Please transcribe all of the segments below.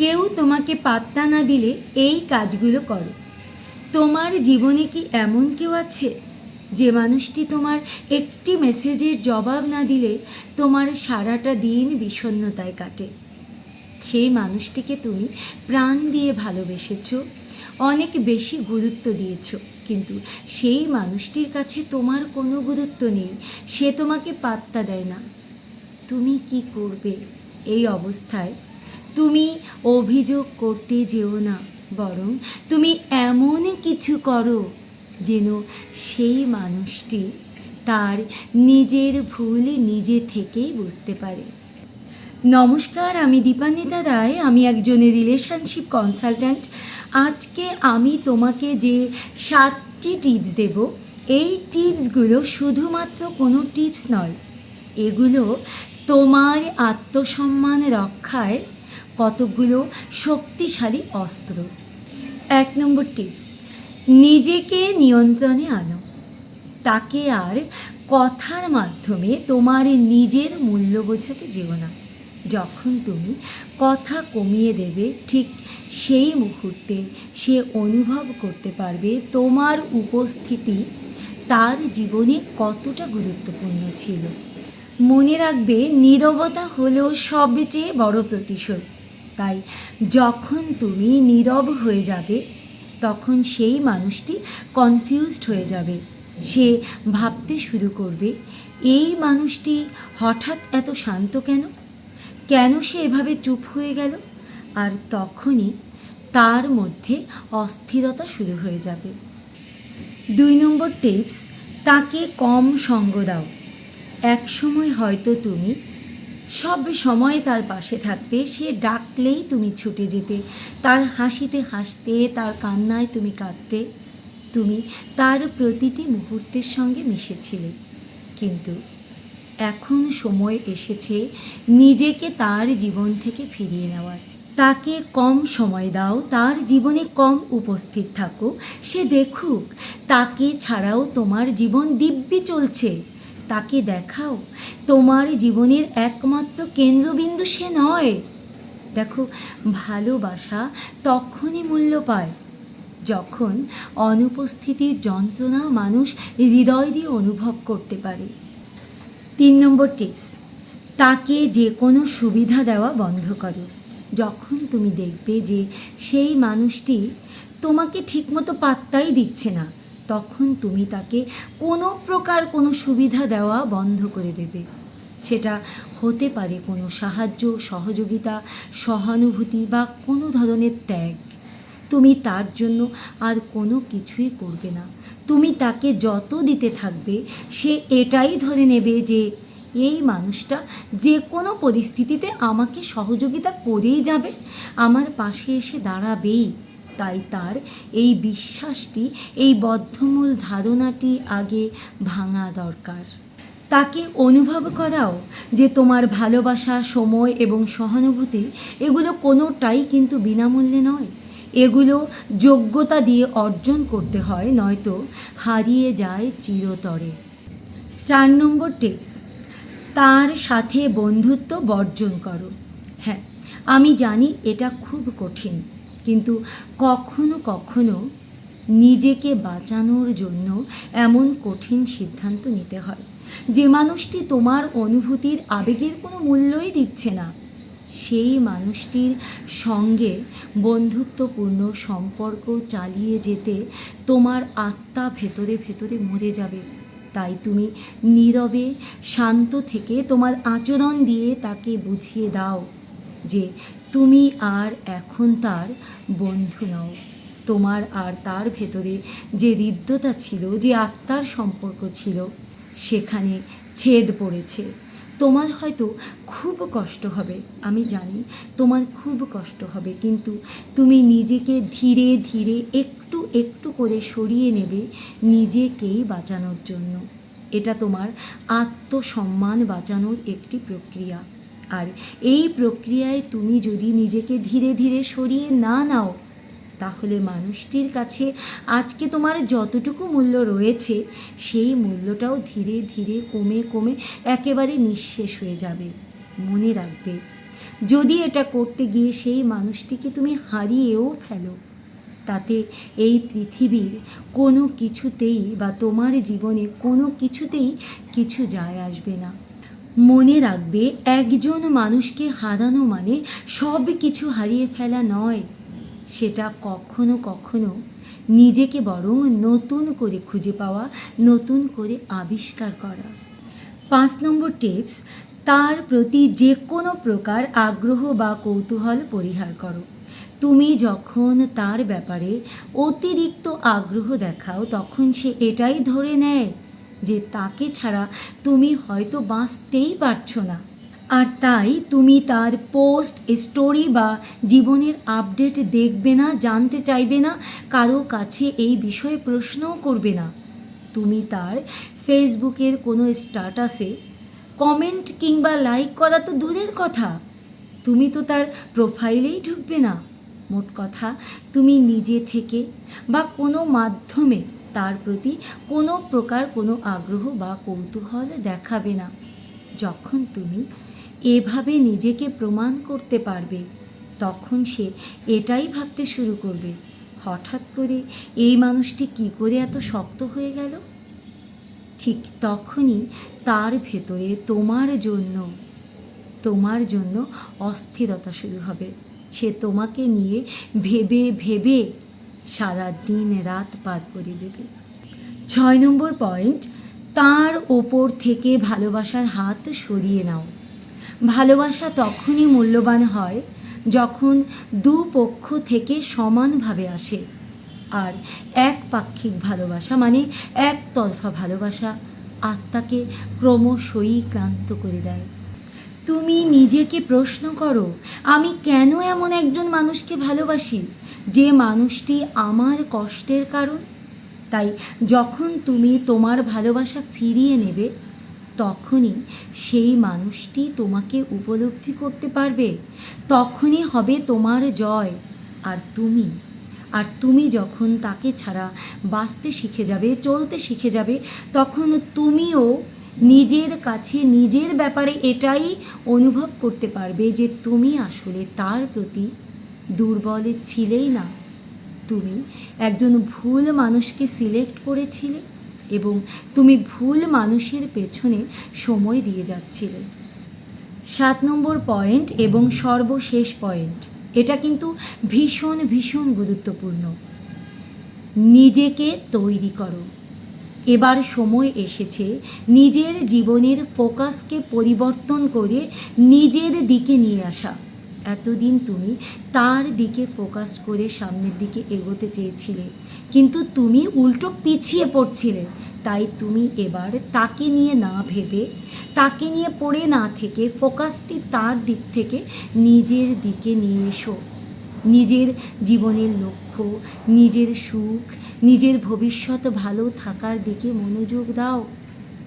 কেউ তোমাকে পাত্তা না দিলে এই কাজগুলো করো। তোমার জীবনে কি এমন কেউ আছে? যে মানুষটি তোমার একটি মেসেজের জবাব না দিলে তোমার সারাটা দিন বিষণ্ণতায় কাটে। সেই মানুষটিকে তুমি প্রাণ দিয়ে ভালোবেসেছ, অনেক বেশি গুরুত্ব দিয়েছ, কিন্তু সেই মানুষটির কাছে তোমার কোনো গুরুত্ব নেই, সে তোমাকে পাত্তা দেয় না। তুমি কি করবে এই অবস্থায়? তুমি অভিযোগ করতে যেও না, বরং তুমি এমন কিছু করো যেন সেই মানুষটি তার নিজের ভুল নিজে থেকেই বুঝতে পারে। নমস্কার, আমি দীপান্বিতা রায়, আমি একজন রিলেশনশিপ কনসালট্যান্ট আজকে আমি তোমাকে যে সাতটি টিপস দেব, এই টিপসগুলো শুধুমাত্র কোনো টিপস নয়, এগুলো তোমার আত্মসম্মান রক্ষায় কতগুলো শক্তিশালী অস্ত্র? এক নম্বর টিপস, নিজেকে নিয়ন্ত্রণে আনো। তাকে আর কথার মাধ্যমে তোমার নিজের মূল্য বোঝাতে যেও না। যখন তুমি কথা কমিয়ে দেবে, ঠিক সেই মুহূর্তে সে অনুভব করতে পারবে তোমার উপস্থিতি তার জীবনে কতটা গুরুত্বপূর্ণ ছিল। মনে রাখবে, নীরবতা হলো সবচেয়ে বড় প্রতিশোধ। তাই যখন তুমি নীরব হয়ে যাবে, তখন সেই মানুষটি কনফিউজড হয়ে যাবে। সে ভাবতে শুরু করবে, এই মানুষটি হঠাৎ এত শান্ত কেন? কেন সে এভাবে চুপ হয়ে গেল? আর তখনই তার মধ্যে অস্থিরতা শুরু হয়ে যাবে। দুই নম্বর টিপস তাকে কম সঙ্গ দাও। এক সময় হয়তো তুমি সব সময় তার পাশে থাকতে, সে ডাকলেই তুমি ছুটে যেতে। তার হাসিতে হাসতে, তার কান্নায় তুমি কাঁদতে। তুমি তার প্রতিটি মুহূর্তের সঙ্গে মিশেছিলে। কিন্তু এখন সময় এসেছে নিজেকে তার জীবন থেকে ফিরিয়ে নেওয়ার। তাকে কম সময় দাও, তার জীবনে কম উপস্থিত থাকো। সে দেখুক, তাকে ছাড়াও তোমার জীবন দিব্যি চলছে। তাকে দেখাও। তোমার জীবনের একমাত্র কেন্দ্রবিন্দু সে নয়। দেখো, ভালোবাসা তখনই মূল্য পায়, যখন অনুপস্থিতির যন্ত্রণা মানুষ হৃদয় দিয়ে অনুভব করতে পারে। তিন নম্বর টিপস, তাকে যে কোনো সুবিধা দেওয়া বন্ধ করো। যখন তুমি দেখবে যে সেই মানুষটি তোমাকে ঠিকমতো পাত্তাই দিচ্ছে না তখন তুমি তাকে কোনো প্রকার কোনো সুবিধা দেওয়া বন্ধ করে দেবে। সেটা হতে পারে কোনো সাহায্য, সহযোগিতা, সহানুভূতি বা কোনো ধরনের ত্যাগ। তুমি তার জন্য আর কোনো কিছুই করবে না। তুমি তাকে যত দিতে থাকবে, সে এটাই ধরে নেবে যে এই মানুষটা যে কোনো পরিস্থিতিতে আমাকে সহযোগিতা করেই যাবে। আমার পাশে এসে দাঁড়াবেই। তাই তার এই বিশ্বাসটি, এই বদ্ধমূল ধারণাটি আগে ভাঙা দরকার। তাকে অনুভব করাও যে তোমার ভালোবাসা, সময় এবং সহানুভূতি এগুলো কোনোটাই কিন্তু বিনামূল্যে নয়। এগুলো যোগ্যতা দিয়ে অর্জন করতে হয়, নয়তো হারিয়ে যায় চিরতরে। চার নম্বর টিপস, তার সাথে বন্ধুত্ব বর্জন করো। হ্যাঁ আমি জানি এটা খুব কঠিন। কিন্তু কখনো কখনো নিজেকে বাঁচানোর জন্য এমন কঠিন সিদ্ধান্ত নিতে হয়। যে মানুষটি তোমার অনুভূতির আবেগের কোনো মূল্যই দিচ্ছে না, সেই মানুষটির সঙ্গে বন্ধুত্বপূর্ণ সম্পর্ক চালিয়ে যেতে তোমার আত্মা ভেতরে ভেতরে মরে যাবে। তাই তুমি নীরবে, শান্ত থেকে তোমার আচরণ দিয়ে তাকে বুঝিয়ে দাও যে তুমি আর এখন তার বন্ধু নও। তোমার আর তার ভেতরে যে হৃদ্যতা ছিল, যে আত্মার সম্পর্ক ছিল, সেখানে ছেদ পড়েছে। তোমার হয়তো খুব কষ্ট হবে, আমি জানি তোমার খুব কষ্ট হবে, কিন্তু তুমি নিজেকে ধীরে ধীরে একটু একটু করে সরিয়ে নেবে নিজেকেই বাঁচানোর জন্য। এটা তোমার আত্মসম্মান বাঁচানোর একটি প্রক্রিয়া। আর এই প্রক্রিয়ায় তুমি যদি নিজেকে ধীরে ধীরে সরিয়ে না নাও, তাহলে মানুষটির কাছে আজকে তোমার যতটুকু মূল্য রয়েছে, সেই মূল্যটাও ধীরে ধীরে কমে কমে একেবারে নিঃশেষ হয়ে যাবে। মনে রাখবে, যদি এটা করতে গিয়ে সেই মানুষটিকে তুমি হারিয়েও ফেলো, তাতে এই পৃথিবীর কোনো কিছুতেই বা তোমার জীবনে কোনো কিছুতেই কিছু যায় আসবে না। মনে রাখবে, একজন মানুষকে হারানো মানে সব কিছু হারিয়ে ফেলা নয়। সেটা কখনো কখনো নিজেকে বরং নতুন করে খুঁজে পাওয়া, নতুন করে আবিষ্কার করা। পাঁচ নম্বর টিপস, তার প্রতি যে কোনো প্রকার আগ্রহ বা কৌতূহল পরিহার করো। তুমি যখন তার ব্যাপারে অতিরিক্ত আগ্রহ দেখাও, তখন সে এটাই ধরে নেয়। যে তাকে ছাড়া তুমি হয়তো বাঁচতেই পারছ না। আর তাই তুমি তার পোস্ট, স্টোরি বা জীবনের আপডেট দেখবে না, জানতে চাইবে না, কারও কাছে এই বিষয়ে প্রশ্নও করবে না। তুমি তার ফেসবুকের কোনো স্ট্যাটাসে কমেন্ট কিংবা লাইক করা তো দূরের কথা। তুমি তো তার প্রোফাইলেই ঢুকবে না। মোট কথা, তুমি নিজে থেকে বা কোনো মাধ্যমে তার প্রতি কোনো প্রকার কোনো আগ্রহ বা কৌতূহল দেখাবে না। যখন তুমি এভাবে নিজেকে প্রমাণ করতে পারবে, তখন সে এটাই ভাবতে শুরু করবে, হঠাৎ করে এই মানুষটি কী করে এত শক্ত হয়ে গেল? ঠিক তখনই তার ভেতরে তোমার জন্য তোমার জন্য অস্থিরতা শুরু হবে। সে তোমাকে নিয়ে ভেবে ভেবে সারা দিন রাত পার করে দেবে। ছয় নম্বর পয়েন্ট, তার ওপর থেকে ভালোবাসার হাত সরিয়ে নাও। ভালোবাসা তখনই মূল্যবান হয় যখন দু পক্ষ থেকে সমানভাবে আসে। আর একপাক্ষিক ভালোবাসা মানে একতরফা ভালোবাসা আত্মাকে ক্রমশই ক্লান্ত করে দেয়। তুমি নিজেকে প্রশ্ন করো, আমি কেন এমন একজন মানুষকে ভালোবাসি? যে মানুষটি আমার কষ্টের কারণ, তাই যখন তুমি তোমার ভালোবাসা ফিরিয়ে নেবে, তখনই সেই মানুষটি তোমাকে উপলব্ধি করতে পারবে। তখনই হবে তোমার জয়। আর তুমি আর তুমি যখন তাকে ছাড়া বাঁচতে শিখে যাবে, চলতে শিখে যাবে, তখন তুমিও নিজের কাছে নিজের ব্যাপারে এটাই অনুভব করতে পারবে যে তুমি আসলে তার প্রতি দুর্বল ছিলেই না। তুমি একজন ভুল মানুষকে সিলেক্ট করেছিলে এবং তুমি ভুল মানুষের পেছনে সময় দিয়ে যাচ্ছিলে। সাত নম্বর পয়েন্ট এবং সর্বশেষ পয়েন্ট এটা কিন্তু ভীষণ ভীষণ গুরুত্বপূর্ণ। নিজেকে তৈরি করো। এবার সময় এসেছে নিজের জীবনের ফোকাসকে পরিবর্তন করে নিজের দিকে নিয়ে আসা। এতদিন তুমি তার দিকে ফোকাস করে সামনের দিকে এগোতে চেয়েছিলে। কিন্তু তুমি উল্টো পিছিয়ে পড়ছিলে। তাই তুমি এবার তাকে নিয়ে না ভেবে, তাকে নিয়ে পড়ে না থেকে ফোকাসটি তার দিক থেকে নিজের দিকে নিয়ে এসো। নিজের জীবনের লক্ষ্য, নিজের সুখ, নিজের ভবিষ্যৎ ভালো থাকার দিকে মনোযোগ দাও।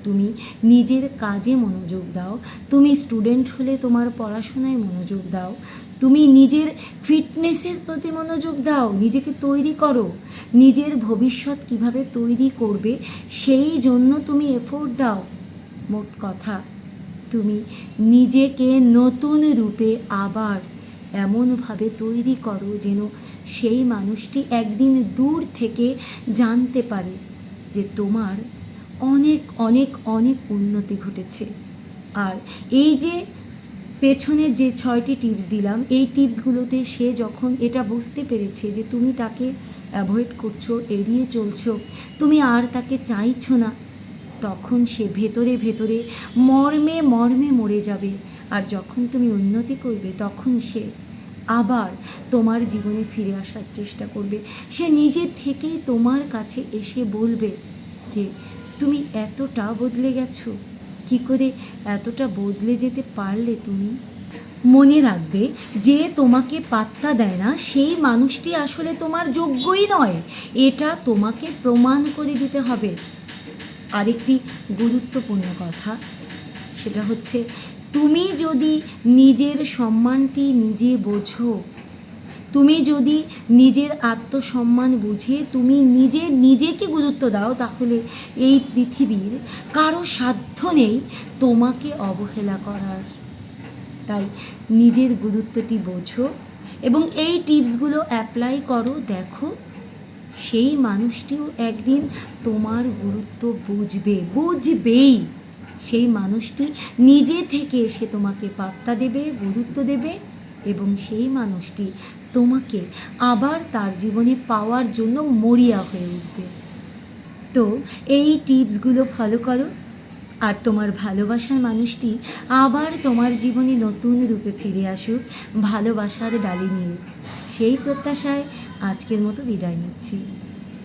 তুমি নিজের কাজে মনোযোগ দাও। তুমি স্টুডেন্ট হলে তোমার পড়াশোনায় মনোযোগ দাও। তুমি নিজের ফিটনেসের প্রতি মনোযোগ দাও, নিজেকে তৈরি করো। নিজের ভবিষ্যৎ কীভাবে তৈরি করবে, সেই জন্য তুমি এফোর্ট দাও। মোট কথা, তুমি নিজেকে নতুন রূপে আবার এমনভাবে তৈরি করো যেন সেই মানুষটি একদিন দূর থেকে জানতে পারে যে তোমার অনেক অনেক অনেক উন্নতি ঘটেছে। আর এই যে পেছনের যে ছয়টি টিপস দিলাম, এই টিপসগুলোতে সে যখন এটা বুঝতে পেরেছে যে তুমি তাকে অ্যাভয়েড করছ, এড়িয়ে চলছো, তুমি আর তাকে চাইছো না, তখন সে ভেতরে ভেতরে মর্মে মর্মে মরে যাবে। আর যখন তুমি উন্নতি করবে, তখন সে আবার তোমার জীবনে ফিরে আসার চেষ্টা করবে। সে নিজে থেকেই তোমার কাছে এসে বলবে যে তুমি এতটা বদলে গেছো। কি করে এতটা বদলে যেতে পারলে তুমি? মনে রাখবে, যে তোমাকে পাত্তা দেয় না, সেই মানুষটি আসলে তোমার যোগ্যই নয়। এটা তোমাকে প্রমাণ করে দিতে হবে। আরেকটি গুরুত্বপূর্ণ কথা, সেটা হচ্ছে, তুমি যদি নিজের সম্মানটি নিজে বোঝো তুমি যদি নিজের আত্মসম্মান বুঝে তুমি নিজে নিজেকে গুরুত্ব দাও, তাহলে এই পৃথিবীর কারও সাধ্য নেই তোমাকে অবহেলা করার। তাই নিজের গুরুত্বটি বোঝো এবং এই টিপসগুলো অ্যাপ্লাই করো। দেখো, সেই মানুষটিও একদিন তোমার গুরুত্ব বুঝবে, বুঝবেই। সেই মানুষটি নিজে থেকে সে তোমাকে পাত্তা দেবে, গুরুত্ব দেবে। এবং সেই মানুষটি তোমাকে আবার তার জীবনে পাওয়ার জন্য মরিয়া হয়ে উঠবে। তো এই টিপসগুলো ফলো করো। আর তোমার ভালোবাসার মানুষটি আবার তোমার জীবনে নতুন রূপে ফিরে আসুক, ভালোবাসার ডালি নিয়ে। সেই প্রত্যাশায় আজকের মতো বিদায় নিচ্ছি।